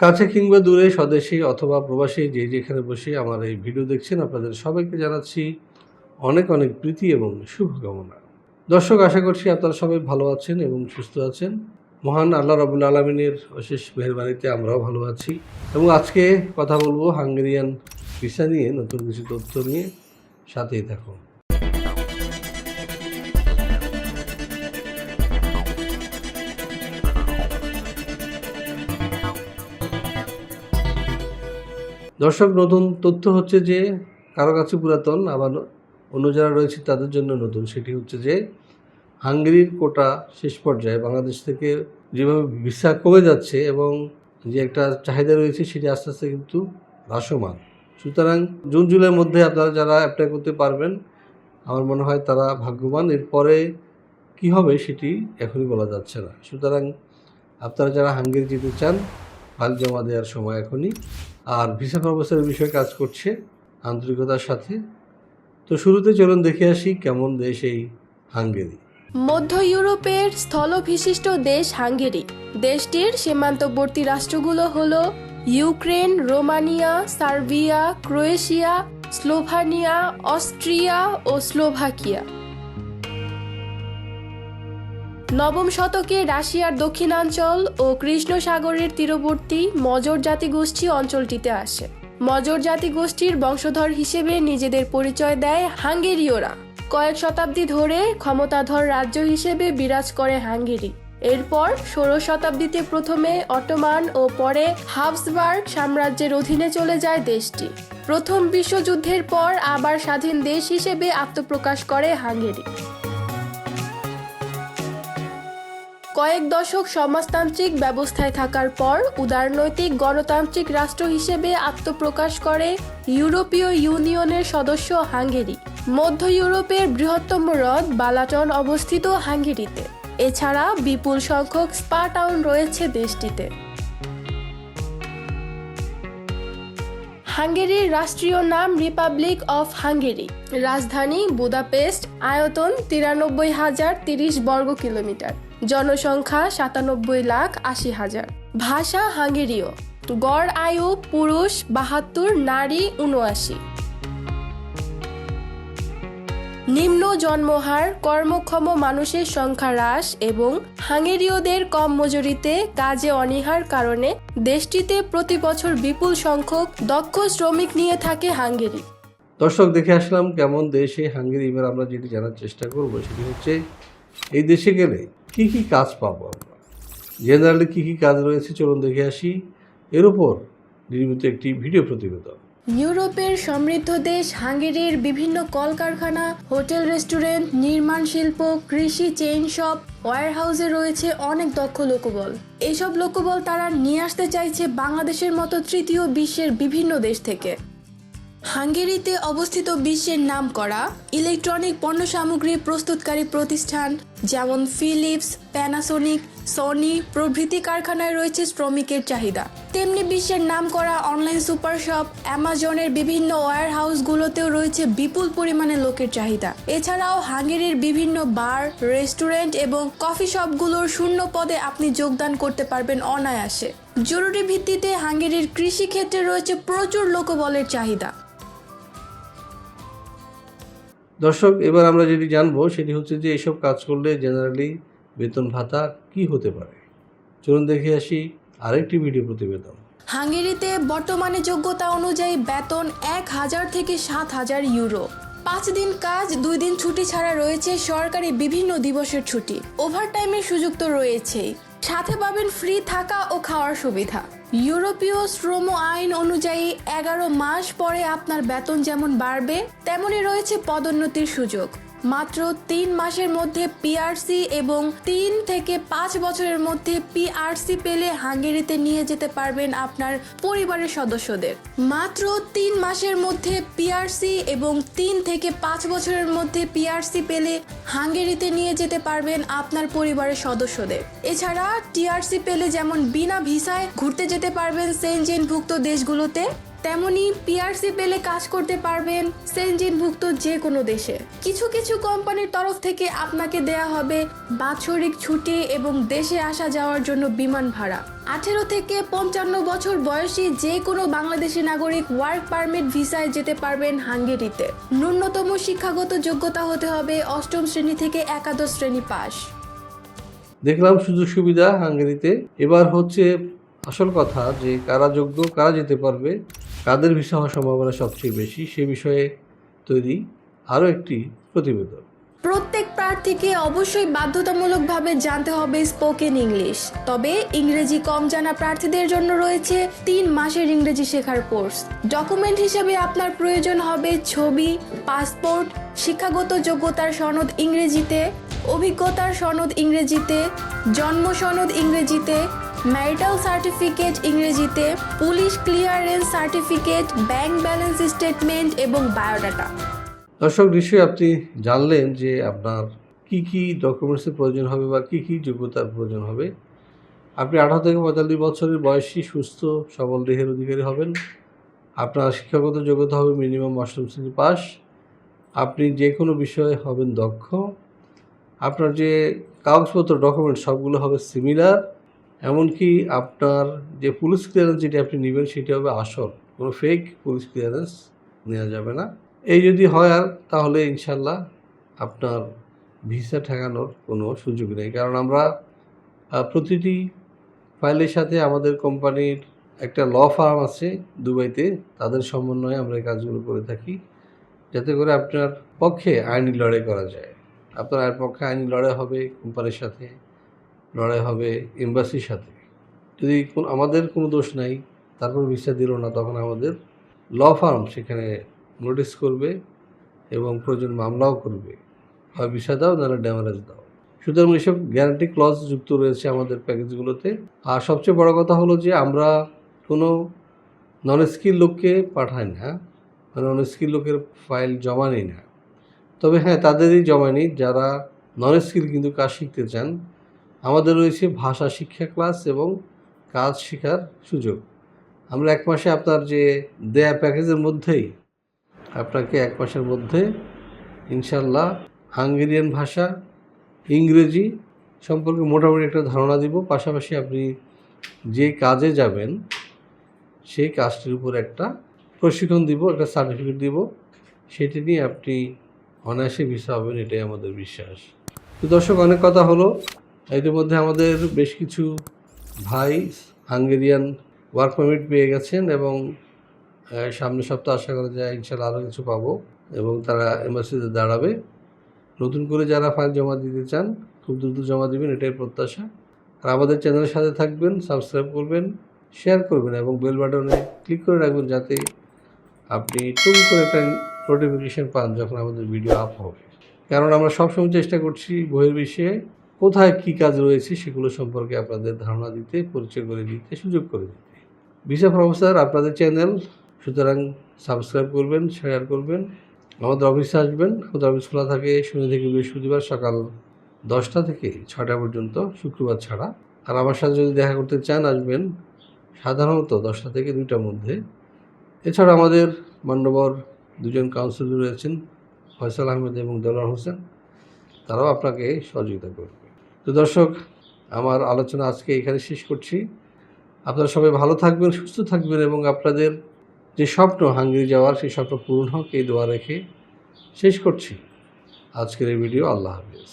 কাছে কিংবা দূরে স্বদেশী অথবা প্রবাসী যে যেখানে বসে আমার এই ভিডিও দেখছেন, আপনাদের সবাইকে জানাচ্ছি অনেক অনেক প্রীতি এবং শুভকামনা। দর্শক, আশা করছি আপনারা সবাই ভালো আছেন এবং সুস্থ আছেন। মহান আল্লাহ রবুল আলমিনের অশেষ মেহরবানিতে আমরাও ভালো আছি এবং আজকে কথা বলব হাঙ্গেরিয়ান ভিসা নিয়ে, নতুন কিছু তথ্য নিয়ে। সাথেই থাকুন। দর্শক, নতুন তথ্য হচ্ছে যে, কারও কাছে পুরাতন, আবার অন্য যারা রয়েছে তাদের জন্য নতুন। সেটি হচ্ছে যে, হাঙ্গেরির কোটা শেষ পর্যায়ে বাংলাদেশ থেকে যেভাবে ভিসা কমে যাচ্ছে এবং যে একটা চাহিদা রয়েছে, সেটি আস্তে আস্তে কিন্তু হ্রাসমান। সুতরাং জুন, জুলাইয়ের মধ্যে আপনারা যারা অ্যাপ্লাই করতে পারবেন, আমার মনে হয় তারা ভাগ্যবান। এরপরে কি হবে সেটি এখনই বলা যাচ্ছে না। সুতরাং আপনারা যারা হাঙ্গেরি যেতে চান, ফাইল জমা দেওয়ার সময় এখনই আর ভিসা প্রফেসরের বিষয়ে কাজ করছে আন্তরিকতার সাথে। তো শুরুতে চলুন দেখে আসি কেমন দেশ এই হাঙ্গেরি। মধ্য ইউরোপের স্থলবিশিষ্ট দেশ হাঙ্গেরি। দেশটির সীমান্তবর্তী রাষ্ট্রগুলো হল Ukraine, Romania, Serbia, Croatia, Slovenia, Austria ও স্লোভাকিয়া। নবম শতকে রাশিয়ার দক্ষিণাঞ্চল ও কৃষ্ণ সাগরের তীরবর্তী মজর জাতিগোষ্ঠী অঞ্চলটিতে আসে। মজর জাতিগোষ্ঠীর বংশধর হিসেবে নিজেদের পরিচয় দেয় হাঙ্গেরীয়রা। কয়েক শতাব্দী ধরে ক্ষমতাধর রাজ্য হিসেবে বিরাজ করে হাঙ্গেরি। এরপর ষোড়শ শতাব্দীতে প্রথমে অটোমান ও পরে হাবসবার্গ সাম্রাজ্যের অধীনে চলে যায় দেশটি। প্রথম বিশ্বযুদ্ধের পর আবার স্বাধীন দেশ হিসেবে আত্মপ্রকাশ করে হাঙ্গেরি। কয়েক দশক সমাজতান্ত্রিক ব্যবস্থায় থাকার পর উদারনৈতিক গণতান্ত্রিক রাষ্ট্র হিসেবে আত্মপ্রকাশ করে ইউরোপীয় ইউনিয়নের সদস্য হাঙ্গেরি। মধ্য ইউরোপের বৃহত্তম হ্রদ বালাটন অবস্থিত হাঙ্গেরিতে। এছাড়া বিপুল সংখ্যক স্পা টাউন রয়েছে দেশটিতে। হাঙ্গেরির রাষ্ট্রীয় নাম রিপাবলিক অফ হাঙ্গেরি। রাজধানী বুদাপেস্ট, আয়তন তিরানব্বই হাজার তিরিশ বর্গ কিলোমিটার জনসংখ্যা সাতানব্বই লাখ আশি হাজার। ভাষা হাঙ্গেরীয়। গড় আয়ু পুরুষ বাহাত্তর, নারী উনআশি নিম্ন জন্মহার, কর্মক্ষম মানুষের সংখ্যা হ্রাস এবং হাঙ্গেরীয়দের কম মজুরিতে কাজে অনীহার কারণে দেশটিতে প্রতি বছর বিপুল সংখ্যক দক্ষ শ্রমিক নিয়ে থাকে হাঙ্গেরি। দর্শক, দেখে আসলাম কেমন দেশে হাঙ্গেরি, এবার আমরা যেটি জানার চেষ্টা করব সেটি হচ্ছে এই দেশে গেলে কি কি কাজ পাবো আমরা? জেনারেলি কি কি কাজ রয়েছে? চলুন দেখে আসি। এর উপর নির্মিত একটি ভিডিও প্রতিবেদন। ইউরোপের সমৃদ্ধ দেশ হাঙ্গেরির বিভিন্ন কলকারখানা, হোটেল, রেস্টুরেন্ট, নির্মাণ শিল্প, কৃষি, চেইন শপ, ওয়ারহাউসে রয়েছে অনেক দক্ষ লোকবল। এইসব লোকবল তারা নিয়ে আসতে চাইছে বাংলাদেশের মতো তৃতীয় বিশ্বের বিভিন্ন দেশ থেকে। হাঙ্গেরিতে অবস্থিত বিশ্বের নাম করা ইলেকট্রনিক পণ্য সামগ্রী প্রস্তুতকারী প্রতিষ্ঠান যেমন ফিলিপস প্যানাসোনিক সনি প্রভৃতি কারখানায় রয়েছে শ্রমিকের চাহিদা। তেমনি বিশ্বের নাম করা অনলাইন সুপার শপ অ্যামাজনের বিভিন্ন ওয়্যার হাউসগুলোতেও রয়েছে বিপুল পরিমাণে লোকের চাহিদা। এছাড়াও হাঙ্গেরির বিভিন্ন বার রেস্টুরেন্ট এবং কফি শপগুলোর শূন্য পদে আপনি যোগদান করতে পারবেন অনায়াসে। জরুরি ভিত্তিতে হাঙ্গেরির কৃষি ক্ষেত্রে রয়েছে প্রচুর লোকবলের চাহিদা। দর্শক, এবার আমরা যেটি জানব সেটি হচ্ছে যে এইসব কাজ করলে জেনারেলি বেতন ভাতা কি হতে পারে? চলুন দেখে আসি আরেকটি ভিডিও প্রতিবেদন। হাঙ্গেরিতে বর্তমানে যোগ্যতা অনুযায়ী বেতন এক হাজার থেকে সাত হাজার ইউরো। পাঁচ দিন কাজ, দুই দিন ছুটি ছাড়া রয়েছে সরকারি বিভিন্ন দিবসের ছুটি। ওভারটাইমের সুযোগ তো রয়েছেই। সাথে পাবেন ফ্রি থাকা ও খাওয়ার সুবিধা। ইউরোপীয় শ্রম আইন অনুযায়ী এগারো মাস পরে আপনার বেতন যেমন বাড়বে, তেমনই রয়েছে পদোন্নতির সুযোগ। মাত্র তিন মাসের মধ্যে পিআরসি এবং তিন থেকে পাঁচ বছরের মধ্যে পিআরসি পেলে হাঙ্গেরিতে নিয়ে যেতে পারবেন আপনার পরিবারের সদস্যদের। মাত্র তিন মাসের মধ্যে পিআরসি এবং তিন থেকে পাঁচ বছরের মধ্যে পিআরসি পেলে হাঙ্গেরিতে নিয়ে যেতে পারবেন আপনার পরিবারের সদস্যদের। এছাড়া টিআরসি পেলে যেমন বিনা ভিসায় ঘুরতে যেতে পারবেন সেনজেনভুক্ত দেশগুলোতে। তেমনি পিআরসি পেলে কাজ করতে পারবেন সেনজিনভুক্ত যে কোনো দেশে। কিছু কিছু কোম্পানির তরফ থেকে আপনাকে দেয়া হবে বাৎসরিক ছুটি এবং দেশে আসা যাওয়ার জন্য বিমান ভাড়া। আঠেরো থেকে পঞ্চান্ন বছর বয়সী যে কোনো বাংলাদেশি নাগরিক ওয়ার্ক পারমিট ভিসায় যেতে পারবেন হাঙ্গেরিতে। ন্যূনতম শিক্ষাগত যোগ্যতা হতে হবে অষ্টম শ্রেণি থেকে একাদশ শ্রেণি পাস দেখলাম সুযোগ সুবিধা হাঙ্গেরিতে। এবার হচ্ছে আসল কথা যে কারা যোগ্য, কারা যেতে পারবে কাদের ভিসা হওয়ার সম্ভাবনা সবচেয়ে বেশি সে বিষয়ে তৈরি আরও একটি প্রতিবেদন। প্রত্যেক প্রার্থীকে অবশ্যই বাধ্যতামূলকভাবে জানতে হবে স্পোকেন ইংলিশ। তবে ইংরেজি কম জানা প্রার্থীদের জন্য রয়েছে তিন মাসের ইংরেজি শেখার কোর্স। ডকুমেন্ট হিসেবে আপনার প্রয়োজন হবে ছবি, পাসপোর্ট, শিক্ষাগত যোগ্যতার সনদ ইংরেজিতে, অভিজ্ঞতার সনদ ইংরেজিতে, জন্ম সনদ ইংরেজিতে ম্যারিটাল সার্টিফিকেট ইংরেজিতে police clearance certificate bank balance statement এবং বায়োডাটা দর্শক নিশ্চয়ই আপনি জানলেন যে আপনার কি কি ডকুমেন্টসের প্রয়োজন হবে বা কি কি যোগ্যতার প্রয়োজন হবে। আপনি আঠারো থেকে পঁয়তাল্লিশ বছরের বয়সী, সুস্থ, সবল দেহের অধিকারী হবেন। আপনার শিক্ষাগত যোগ্যতা হবে মিনিমাম অষ্টম শ্রেণি পাস। আপনি যে কোনো বিষয়ে হবেন দক্ষ। আপনার যে কাগজপত্র ডকুমেন্ট সবগুলো হবে সিমিলার এমনকি আপনার যে পুলিশ ক্লিয়ারেন্স যেটি আপনি নেবেন সেটি হবে আসল। কোনো ফেক পুলিশ ক্লিয়ারেন্স নেওয়া যাবে না। এই যদি হয় আর, তাহলে ইনশাল্লাহ আপনার ভিসা ঠেকানোর কোনো সুযোগ নেই। কারণ আমরা প্রতিটি ফাইলের সাথে আমাদের কোম্পানির একটা ল ফার্ম আছে দুবাইতে, তাদের সমন্বয়ে আমরা এই কাজগুলো করে থাকি। যাতে করে আপনার পক্ষে আইনি লড়াই করা যায়। আপনার পক্ষে আইনি লড়াই হবে কোম্পানির সাথে। লড়াই হবে এম্বাসির সাথে। যদি কোন, আমাদের কোনো দোষ নাই, তারপর ভিসা দিল না, তখন আমাদের ল ফার্ম সেখানে নোটিশ করবে এবং প্রয়োজন মামলাও করবে। হয় ভিসা দাও, নাহলে ড্যামারেজ দাও। সুতরাং এসব গ্যারান্টি ক্লজ যুক্ত রয়েছে আমাদের প্যাকেজগুলোতে আর সবচেয়ে বড় কথা হলো যে, আমরা কোনো নন স্কিল লোককে পাঠাই না মানে নন স্কিল লোকের ফাইল জমা নিই না। তবে হ্যাঁ তাদেরই জমা নিই, যারা নন স্কিল কিন্তু কাজ শিখতে চান। আমাদের রয়েছে ভাষা শিক্ষা ক্লাস এবং কাজ শেখার সুযোগ। আমরা এক মাসে আপনার যে দেয়া প্যাকেজের মধ্যেই, আপনাকে এক মাসের মধ্যে ইনশাল্লাহ হাঙ্গেরিয়ান ভাষা, ইংরেজি সম্পর্কে মোটামুটি একটা ধারণা দিব। পাশাপাশি আপনি যে কাজে যাবেন, সেই কাজটির উপর একটা প্রশিক্ষণ দিব, একটা সার্টিফিকেট দিব। সেটি নিয়ে আপনি অনায়াসে ভিসা হবেন এটাই আমাদের বিশ্বাস। তো দর্শক, অনেক কথা হলো। ইতিমধ্যে আমাদের বেশ কিছু ভাই হাঙ্গেরিয়ান ওয়ার্ক পারমিট পেয়ে গেছেন এবং সামনের সপ্তাহ আশা করা যায় ইনশাল্লাহ আরও কিছু পাবো এবং তারা এম্বাসিতে দাঁড়াবে। নতুন করে যারা ফাইল জমা দিতে চান, খুব দ্রুত জমা দিবেন, এটাই প্রত্যাশা। আর আমাদের চ্যানেলের সাথে থাকবেন, সাবস্ক্রাইব করবেন, শেয়ার করবেন এবং বেল বাটনে ক্লিক করে রাখবেন যাতে আপনি টুক করে একটা নোটিফিকেশন পান যখন আমাদের ভিডিও আপ হবে। কারণ আমরা সবসময় চেষ্টা করছি বহির্বিশ্বে কোথায় কী কাজ রয়েছে সেগুলো সম্পর্কে আপনাদের ধারণা দিতে, পরিচয় করে দিতে, সুযোগ করে দিতে। ভিসা প্রফেসর আপনাদের চ্যানেল। সুতরাং সাবস্ক্রাইব করবেন, শেয়ার করবেন। আমাদের অফিসে আসবেন। আমাদের অফিস খোলা থাকে শনি থেকে বৃহস্পতিবার সকাল দশটা থেকে ছটা পর্যন্ত, শুক্রবার ছাড়া। আর আমার সাথে যদি দেখা করতে চান, আসবেন সাধারণত দশটা থেকে দুইটার মধ্যে। এছাড়া আমাদের মান্যবর দুজন কাউন্সিলর রয়েছেন, ফয়সাল আহমেদ এবং দেলোয়ার হোসেন। তারাও আপনাকে সহযোগিতা করবে। তো দর্শক, আমার আলোচনা আজকে এখানে শেষ করছি। আপনারা সবাই ভালো থাকবেন, সুস্থ থাকবেন এবং আপনাদের যে স্বপ্ন হাঙ্গি যাওয়ার, সেই স্বপ্ন পূরণ হোক এই দোয়া রেখে শেষ করছি। আজকের এই ভিডিও, আল্লাহ হাফিজ।